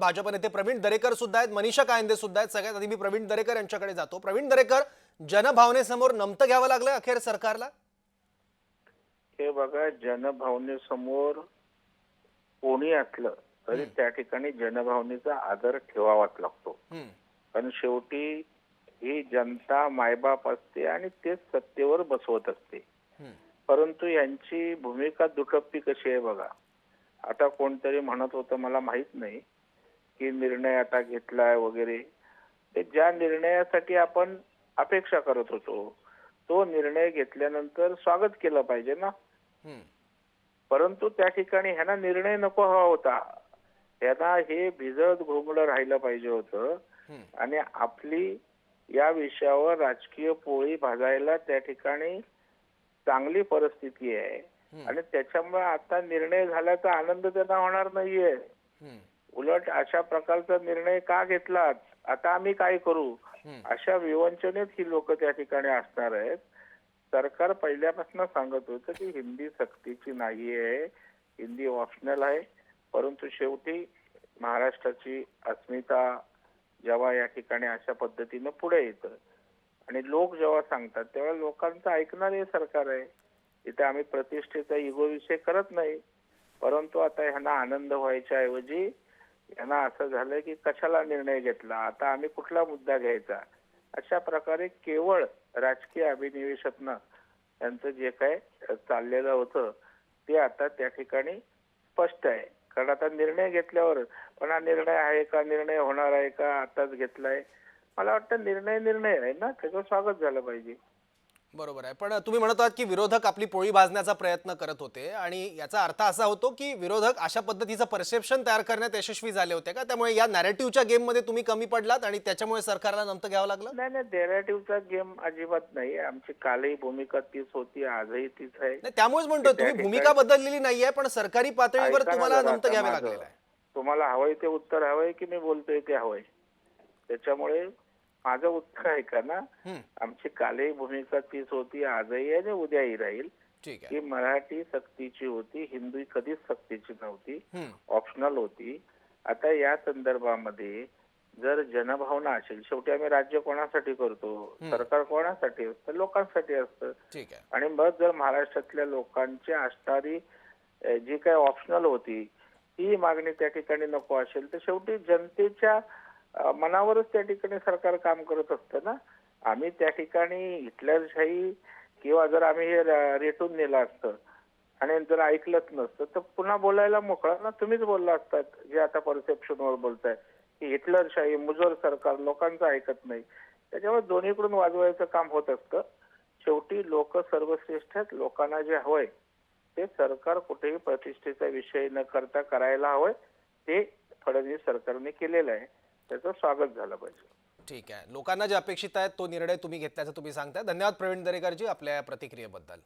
भाजप नेते प्रवीण दरेकर सुद्धा आहेत मनीषा कायंदे सुद्धा आहेत. सगळ्यात आधी मी प्रवीण दरेकर यांच्याकडे जातो. प्रवीण दरेकर जनभावनेसमोर नमतं घ्यावं लागलं अखेर सरकारला? हे बघा जनभावनेसमोर कोणी असलं तरी त्या ठिकाणी जनभावनेचा आदर ठेवावाच लागतो. कारण शेवटी ही जनता मायबाप असते आणि तेच सत्तेवर बसवत असते. परंतु यांची भूमिका दुटप्पी कशी आहे बघा. आता कोणतरी म्हणत होतं मला माहीत नाही. की निर्णय आता घेतलाय वगैरे ते ज्या निर्णयासाठी आपण अपेक्षा करत होतो तो निर्णय घेतल्यानंतर स्वागत केलं पाहिजे ना. परंतु त्या ठिकाणी ह्यांना निर्णय नको हवा होता. त्यांना हे भिजत घोंगडं राहिलं पाहिजे होतं. आणि आपली या विषयावर राजकीय पोळी भाजायला त्या ठिकाणी चांगली परिस्थिती आहे. आणि त्याच्यामुळे आता निर्णय झाल्याचा आनंद त्यांना होणार नाहीये. उलट अशा प्रकारचा निर्णय का घेतलात? आता आम्ही काय करू. अशा विवंचनेत ही लोक त्या ठिकाणी असणार आहेत. सरकार पहिल्यापासून सांगत होतं की हिंदी सक्तीची नाही आहे हिंदी ऑप्शनल आहे. परंतु शेवटी महाराष्ट्राची अस्मिता जेव्हा या ठिकाणी अशा पद्धतीनं पुढे येतं. आणि लोक जेव्हा सांगतात तेव्हा लोकांचं ऐकणार हे सरकार आहे. इथे आम्ही प्रतिष्ठेचा इगो विषय करत नाही. परंतु आता ह्यांना आनंद व्हायच्या ऐवजी यांना असं झालं की कशाला निर्णय घेतला? आता आम्ही कुठला मुद्दा घ्यायचा? अशा प्रकारे केवळ राजकीय अभिनिवेशातनं त्यांचं जे काय चाललेलं होतं ते आता त्या ठिकाणी स्पष्ट आहे. कारण आता निर्णय घेतल्यावर पण हा निर्णय आहे का? निर्णय होणार आहे का? आताच घेतलाय. मला वाटतं निर्णय निर्णय आहे ना? त्याचं स्वागत झालं पाहिजे. बरोबर आहे. पण तुम्ही म्हणत आहात की विरोधक आपली पोळी भाजण्याचा प्रयत्न करत होते आणि याचा अर्थ असा होतो की विरोधक अशा पद्धतीचं परसेप्शन तयार करण्यात यशस्वी झाले होते का? त्यामुळे या नॅरेटिव्हच्या गेममध्ये तुम्ही कमी पडलात आणि त्याच्यामुळे सरकारला नमतं घ्यावं लागलं? नाही नाही डेरेटिव्हचा गेम अजिबात नाही आमची कालही भूमिका तीच होती आजही तीच आहे. त्यामुळेच म्हणतोय त्या तुम्ही भूमिका बदललेली नाहीये पण सरकारी पातळीवर तुम्हाला नमतं आता घ्यावे. लागलेलं आहे. तुम्हाला हवंय ते उत्तर हवंय की मी बोलतोय ते हवंय? त्याच्यामुळे माझं उत्तर ऐका ना हम्म, आमची कालही भूमिका तीच होती आजही आहे आणि उद्याही राहील. ठीक आहे. की मराठी सक्तीची होती हिंदी कधीच सक्तीची नव्हती ऑप्शनल होती. आता या संदर्भामध्ये जर जनभावना असेल शेवटी आम्ही राज्य कोणासाठी करतो. सरकार कोणासाठी असतं? लोकांसाठी असतं. आहे. आणि मग जर महाराष्ट्रातल्या लोकांची असणारी जी काही ऑप्शनल होती ती मागणी त्या ठिकाणी नको असेल तर शेवटी जनतेच्या मनावरच त्या ठिकाणी सरकार काम करत असतं ना. आम्ही त्या ठिकाणी हिटलरशाही किंवा जर आम्ही हे रेटून नेलं असतं आणि जर ऐकलंच नसतं तर पुन्हा बोलायला मोकळा ना. तुम्हीच बोलला असतात जे आता परसेप्शनवर बोलताय की हिटलरशाही मुजोर सरकार लोकांचं ऐकत नाही. त्याच्यामुळे दोन्हीकडून वाजवायचं काम होत असतं. शेवटी लोक सर्वश्रेष्ठ आहेत लोकांना जे हवंय ते सरकार कुठेही प्रतिष्ठेचा विषय न करता करायला हवंय. ते फडणवीस सरकारने केलेलं आहे. त्याचं स्वागत झालं पाहिजे. ठीक आहे. लोकांना जे अपेक्षित आहेत तो निर्णय तुम्ही घेतल्याचं तुम्ही सांगताय. धन्यवाद प्रवीण दरेकरजी आपल्या या प्रतिक्रियेबद्दल.